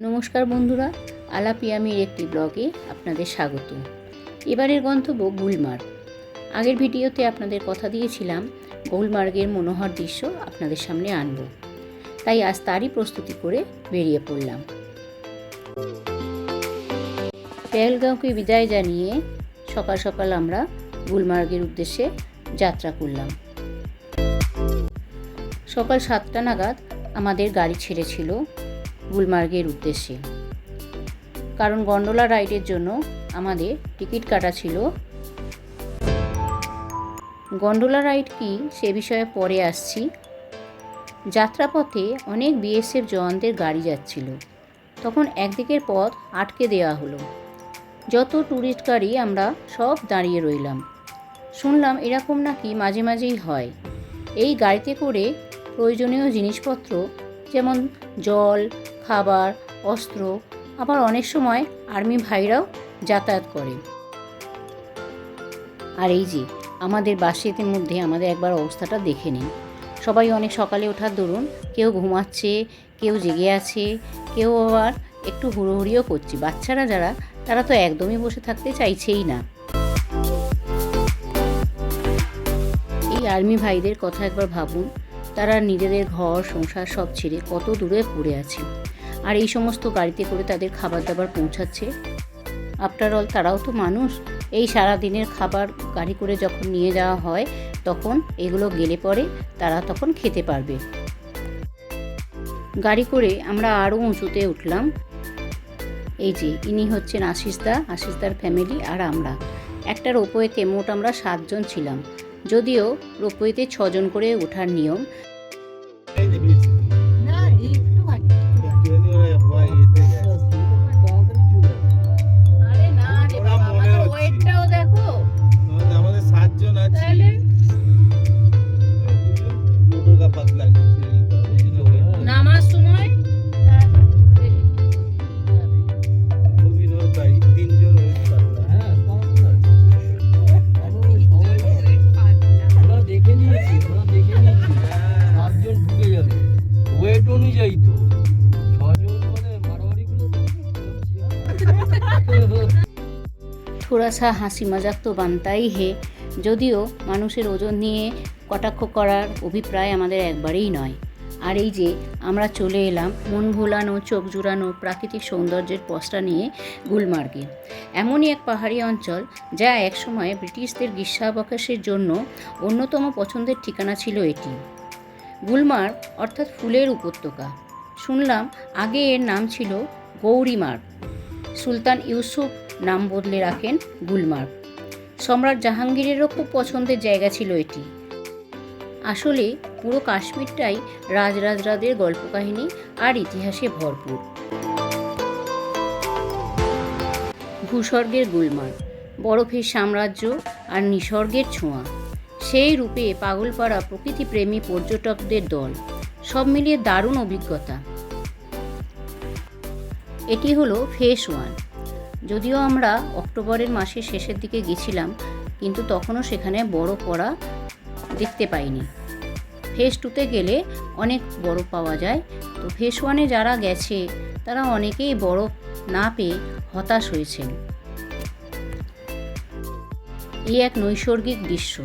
নমস্কার বন্ধুরা, আলাপিয়ামির একটি ব্লগে আপনাদের স্বাগত। এবারের গন্তব্য গুলমার্গ। আগের ভিডিওতে আপনাদের কথা দিয়েছিলাম, গুলমার্গের মনোহর দৃশ্য আপনাদের সামনে আনব। তাই আজ তারই প্রস্তুতি করে বেরিয়ে পড়লাম। পেহেলগাঁওকে বিদায় জানিয়ে সকাল সকাল আমরা গুলমার্গের উদ্দেশ্যে যাত্রা করলাম। সকাল সাতটা নাগাদ আমাদের গাড়ি ছেড়েছিল গুলমার্গের উদ্দেশ্যে। কারণ গন্ডোলা রাইডের জন্য আমাদের টিকিট কাটা ছিল। গন্ডোলা রাইড কি সে বিষয়ে পরে আসছি। যাত্রাপথে অনেক বিএসএফ জওয়ানদের গাড়ি যাচ্ছিল। তখন একদিকের পথ আটকে দেওয়া হলো। যত ট্যুরিস্ট গাড়ি আমরা সব দাঁড়িয়ে রইলাম। শুনলাম এরকম নাকি মাঝে মাঝেই হয়। এই গাড়িতে করে প্রয়োজনীয় জিনিসপত্র যেমন জল খাবার, অস্ত্র, আবার অনেক সময় আর্মি ভাইরাও যাতায়াত করে। আর এই যে, আমাদের বাসের মধ্যে আমাদের একবার অবস্থাটা দেখে নিন। সবাই অনেক সকালে ওঠার দরুন, কেউ ঘুমাচ্ছে, কেউ জেগে আছে, কেউ আবার একটু হুড়োহুড়িও করছে। বাচ্চারা যারা, তারা তো একদমই বসে থাকতে চাইছেই না। এই আর্মি ভাইদের কথা একবার ভাবুন, তারা নিজেদের ঘর, সংসার সব ছেড়ে কত দূরে পড়ে আছে। আর এই সমস্ত গাড়িতে করে তাদের খাবার দাবার পৌঁছাচ্ছে। আফটার অল তারাও তো মানুষ। এই সারা দিনের খাবার গাড়ি করে যখন নিয়ে যাওয়া হয়, তখন এগুলো গেলে পরে তারা তখন খেতে পারবে। গাড়ি করে আমরা আরও উঁচুতে উঠলাম। এই যে, ইনি হচ্ছেন আশিসদা আশিসদার ফ্যামিলি আর আমরা। একটা রোপওয়েতে মোট আমরা সাতজন ছিলাম। যদিও রোপওয়েতে ছজন করে ওঠার নিয়ম সা হাসি মজাক তো বানতাই হে। যদিও মানুষের ওজন নিয়ে কটাক্ষ করার অভিপ্রায় আমাদের একবারেই নয়। আর এই যে আমরা চলে এলাম মন ভোলানো, চোখ জুড়ানো প্রাকৃতিক সৌন্দর্যের পশটা নিয়ে গুলমার্গে। এমনই এক পাহাড়ি অঞ্চল যা একসময় ব্রিটিশদের গ্রীষ্মাবকাশের জন্য অন্যতম পছন্দের ঠিকানা ছিল এটি। গুলমার্গ অর্থাৎ ফুলের উপত্যকা। শুনলাম আগে এর নাম ছিল গৌরীমার্গ। সুলতান ইউসুফ নাম বদলে রাখেন গুলমার্গ। সম্রাট জাহাঙ্গীরেরও খুব পছন্দের জায়গা ছিল এটি। আসলে পুরো কাশ্মীরটাই রাজরাজরাদের গল্প কাহিনী আর ইতিহাসে ভরপুর। ভূস্বর্গের গুলমার্গ, বরফের সাম্রাজ্য আর নিসর্গের ছোঁয়া। সেই রূপে পাগলপাড়া প্রকৃতিপ্রেমী পর্যটকদের দল। সব মিলিয়ে দারুণ অভিজ্ঞতা। এটি হলো ফেস ওয়ান। যদিও আমরা অক্টোবরের মাসের শেষের দিকে গেছিলাম, কিন্তু তখনও সেখানে বড় পড়া দেখতে পাইনি। ফেস টুতে গেলে অনেক বরফ পাওয়া যায়। তো ফেস ওয়ানে যারা গেছে, তারা অনেকেই বরফ না পেয়ে হতাশ হয়েছেন। এই এক নৈসর্গিক দৃশ্য।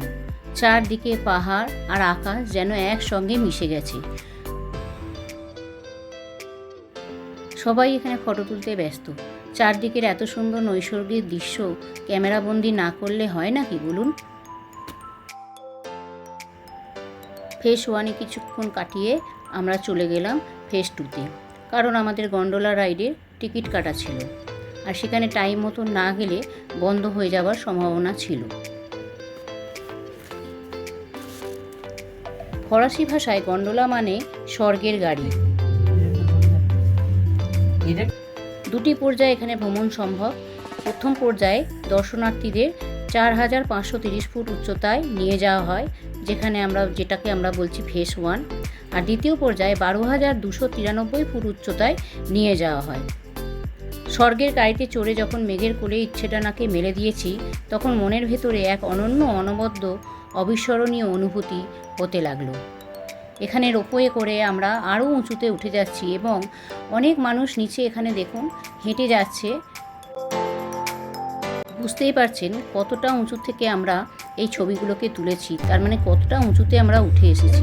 চারদিকে পাহাড় আর আকাশ যেন একসঙ্গে মিশে গেছে। সবাই এখানে ফটো তুলতে ব্যস্ত। চারদিকের এত সুন্দর নৈসর্গিক দৃশ্য ক্যামেরাবন্দি না করলে হয় নাকি বলুন? ফেস ওয়ানে কিছুক্ষণ কাটিয়ে আমরা চলে গেলাম ফেস টুতে, কারণ আমাদের গন্ডোলা রাইডের টিকিট কাটা ছিল। আর সেখানে টাইম মতো না গেলে বন্ধ হয়ে যাওয়ার সম্ভাবনা ছিল। ফরাসি ভাষায় গন্ডোলা মানে স্বর্গের গাড়ি। দুটি পর্যায়ে এখানে ভ্রমণ সম্ভব। প্রথম পর্যায়ে দর্শনার্থীদের চার হাজার পাঁচশো তিরিশ ফুট উচ্চতায় নিয়ে যাওয়া হয়, যেখানে আমরা, যেটাকে আমরা বলছি ফেস ওয়ান। আর দ্বিতীয় পর্যায়ে বারো হাজার দুশো তিরানব্বই ফুট উচ্চতায় নিয়ে যাওয়া হয়। স্বর্গের গাড়িতে চড়ে যখন মেঘের কোলে ইচ্ছেটানাকে মেলে দিয়েছি, তখন মনের ভেতরে এক অনন্য অনবদ্য অবিস্মরণীয় অনুভূতি হতে লাগল। এখানে রোপওয়ে করে আমরা আরও উঁচুতে উঠে যাচ্ছি এবং অনেক মানুষ নিচে এখানে দেখুন হেঁটে যাচ্ছে। বুঝতেই পারছেন কতটা উঁচু থেকে আমরা এই ছবিগুলোকে তুলেছি, তার মানে কতটা উঁচুতে আমরা উঠে এসেছি।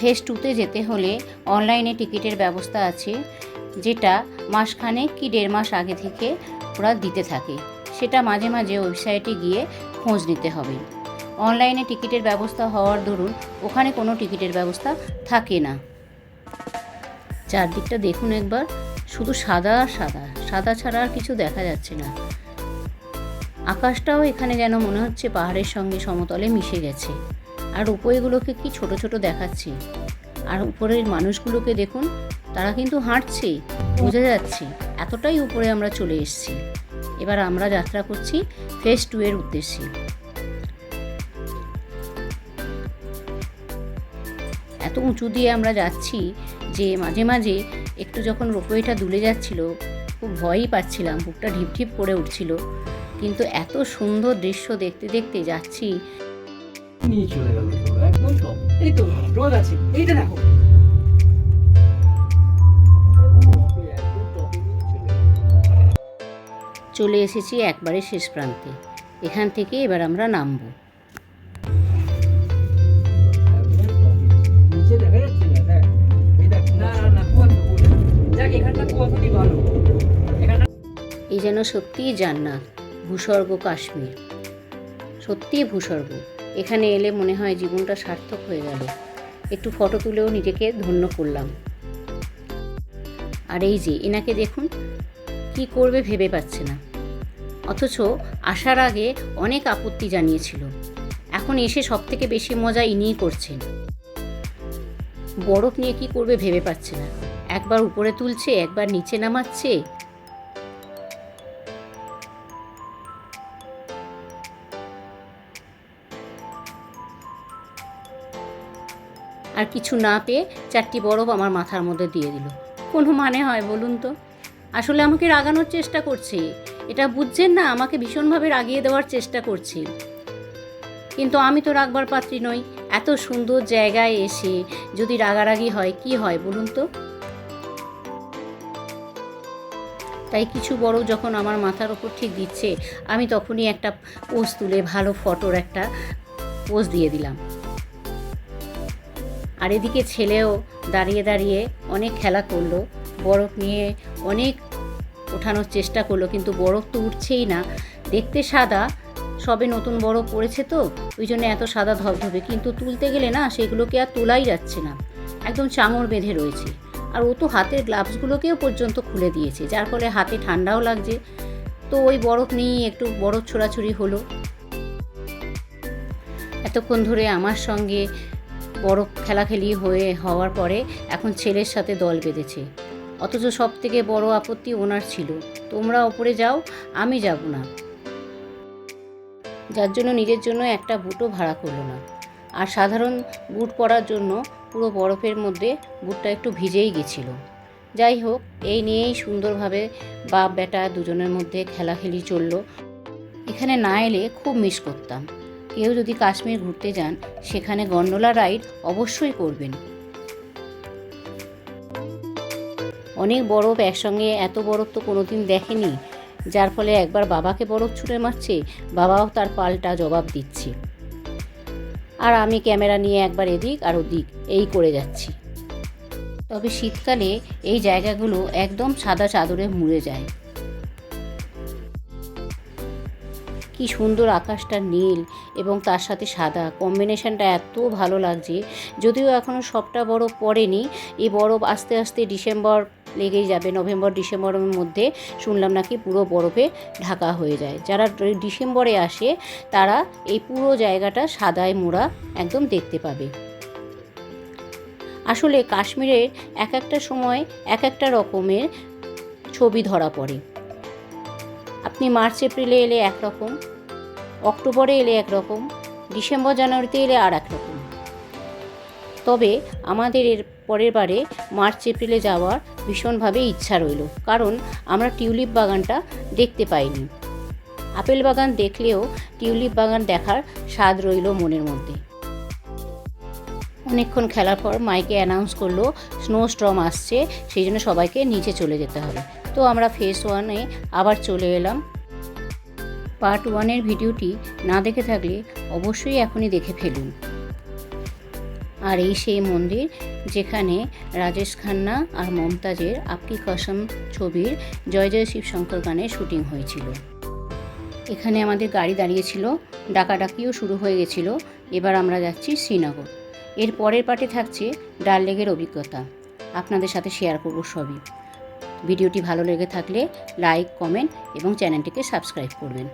ফেস টুতে যেতে হলে অনলাইনে টিকিটের ব্যবস্থা আছে, যেটা মাসখানেক কি দেড় মাস আগে থেকে ওরা দিতে থাকে। সেটা মাঝে মাঝে ওয়েবসাইটে গিয়ে খোঁজ নিতে হবে। অনলাইনে টিকিটের ব্যবস্থা হওয়ার দরুন ওখানে কোনো টিকিটের ব্যবস্থা থাকে না। চারদিকটা দেখুন একবার, শুধু সাদা আর সাদা সাদা ছাড়া আর কিছু দেখা যাচ্ছে না। আকাশটাও এখানে যেন মনে হচ্ছে পাহাড়ের সঙ্গে সমতলে মিশে গেছে। আর উপরেগুলোকে কি ছোট ছোট দেখাচ্ছে। আর উপরের মানুষগুলোকে দেখুন, তারা কিন্তু হাঁটছে, বোঝা যাচ্ছে, এতটাই উপরে আমরা চলে এসেছি। এবার আমরা যাত্রা করছি ফেস টু এর উদ্দেশ্যে। এত উঁচু দিয়ে আমরা যাচ্ছি যে মাঝে মাঝে একটু যখন রোপওয়েটা দুলে যাচ্ছিল খুব ভয়ই পাচ্ছিলাম বুকটা ঢিপ ঢিপ করে উঠছিল। কিন্তু এত সুন্দর দৃশ্য দেখতে দেখতে যাচ্ছি। নিয়ে চলে গেল একদম সব। এই তো রোদ আছে এইটা দেখো। একদম টপে নিয়ে চলে গেল চলে এসেছি একবারে শেষ প্রান্তে। এখান থেকে এবার আমরা নামবো। যেন সত্যিই জান্নাত, ভূস্বর্গ কাশ্মীর। সত্যিই ভূস্বর্গ। এখানে এলে মনে হয় জীবনটা সার্থক হয়ে গেল। একটু ফটো তুলেও নিজেকে ধন্য করলাম। আর এই যে, এনাকে দেখুন, কি করবে ভেবে পাচ্ছে না। অথচ আসার আগে অনেক আপত্তি জানিয়েছিল। এখন এসে সব থেকে বেশি মজা ইনিই করছেন। বরফ নিয়ে কি করবে ভেবে পাচ্ছে না। একবার উপরে তুলছে, একবার নিচে নামাচ্ছে আর কিছু না পেয়ে চারটি বরফ আমার মাথার মধ্যে দিয়ে দিল। কোনো মানে হয় বলুন তো? আসলে আমাকে রাগানোর চেষ্টা করছে। এটা বুঝছেন না, আমাকে ভীষণভাবে রাগিয়ে দেওয়ার চেষ্টা করছে। কিন্তু আমি তো রাগবার পাত্রী নই। এত সুন্দর জায়গায় এসে যদি রাগারাগি হয়, কি হয় বলুন তো? তাই কিছু বড় যখন আমার মাথার ওপর ঠিক দিচ্ছে, আমি তখনই একটা পোজ তুলে ভালো ফটোর একটা পোজ দিয়ে দিলাম। আর এদিকে ছেলেও দাঁড়িয়ে দাঁড়িয়ে অনেক খেলা করল। বরফ নিয়ে অনেক ওঠানোর চেষ্টা করল, কিন্তু বরফ তো উঠছেই না। দেখতে সাদা, সবে নতুন বরফ পড়েছে তো, ওই জন্য এত সাদা ধবধবে। কিন্তু তুলতে গেলে না, সেগুলোকে আর তোলাই যাচ্ছে না। একদম চাঙড় বেঁধে রয়েছে। আর ও তো হাতের গ্লাভসগুলোকেও পর্যন্ত খুলে দিয়েছে, যার ফলে হাতে ঠান্ডাও লাগছে। তো ওই বরফ নিয়েই একটু বরফ ছোড়াছুড়ি হলো। এতক্ষণ ধরে আমার সঙ্গে বরফ খেলাখেলি হয়ে হওয়ার পরে এখন ছেলের সাথে দল বেঁধেছে। অথচ সব থেকে বড় আপত্তি ওনার ছিল, তোমরা ওপরে যাও, আমি যাব না। যার জন্য নিজের জন্য একটা বুটও ভাড়া করল না। আর সাধারণ বুট পরার জন্য পুরো বরফের মধ্যে বুটটা একটু ভিজেই গেছিল। যাই হোক, এই নিয়েই সুন্দরভাবে বাপ বেটা দুজনের মধ্যে খেলাখেলি চলল। এখানে না এলে খুব মিস করতাম। কেউ যদি কাশ্মীর ঘুরতে যান, সেখানে গন্ডোলা রাইড অবশ্যই করবেন। অনেক বরফ একসঙ্গে এত বরফ তো কোনোদিন দেখেনি, যার ফলে একবার বাবাকে বরফ ছুঁড়ে মারছে, বাবাও তার পাল্টা জবাব দিচ্ছে। আর আমি ক্যামেরা নিয়ে একবার এদিক আর ওদিক এই করে যাচ্ছি। তবে শীতকালে এই জায়গাগুলো একদম সাদা চাদরে মুড়ে যায়। কি সুন্দর আকাশটা নীল এবং তার সাথে সাদা। কম্বিনেশনটা এত ভালো লাগছে। যদিও এখনও সবটা বরফ পড়েনি। এই বরফ আস্তে আস্তে ডিসেম্বর লেগেই যাবে। নভেম্বর, ডিসেম্বরের মধ্যে শুনলাম নাকি পুরো বরফে ঢাকা হয়ে যায়। যারা ডিসেম্বরে আসে, তারা এই পুরো জায়গাটা সাদায় মোড়া একদম দেখতে পাবে। আসলে কাশ্মীরের এক একটা সময় এক একটা রকমের ছবি ধরা পড়ে। আপনি মার্চ, এপ্রিলে এলে একরকম, অক্টোবরে এলে একরকম, ডিসেম্বর, জানুয়ারিতে এলে আর একরকম। তবে আমাদের এর পরের বারে মার্চ, এপ্রিলে যাওয়ার ভীষণভাবে ইচ্ছা রইল, কারণ আমরা টিউলিপ বাগানটা দেখতে পাইনি। আপেল বাগান দেখলেও টিউলিপ বাগান দেখার স্বাদ রইল মনের মধ্যে। অনেকক্ষণ খেলার পর মাইকে অ্যানাউন্স করল স্নো স্ট্রম আসছে, সেই জন্য সবাইকে নিচে চলে যেতে হবে। তো আমরা ফেস ওয়ানে আবার চলে এলাম। পার্ট ওয়ানের ভিডিওটি না দেখে থাকলে অবশ্যই এখনই দেখে ফেলুন। আর এই সেই মন্দির যেখানে রাজেশ খান্না আর মমতাজের আপকি কসম ছবির জয় জয় শিব শঙ্কর গানের শুটিং হয়েছিল। এখানে আমাদের গাড়ি দাঁড়িয়েছিল, ডাকাডাকিও শুরু হয়ে গেছিল। এবার আমরা যাচ্ছি শ্রীনগর। এর পরের পার্টে থাকছে ডাল লেগের অভিজ্ঞতা। আপনাদের সাথে শেয়ার করব সবই। ভিডিওটি ভালো লেগে থাকলে লাইক, কমেন্ট এবং চ্যানেলটিকে সাবস্ক্রাইব করবেন।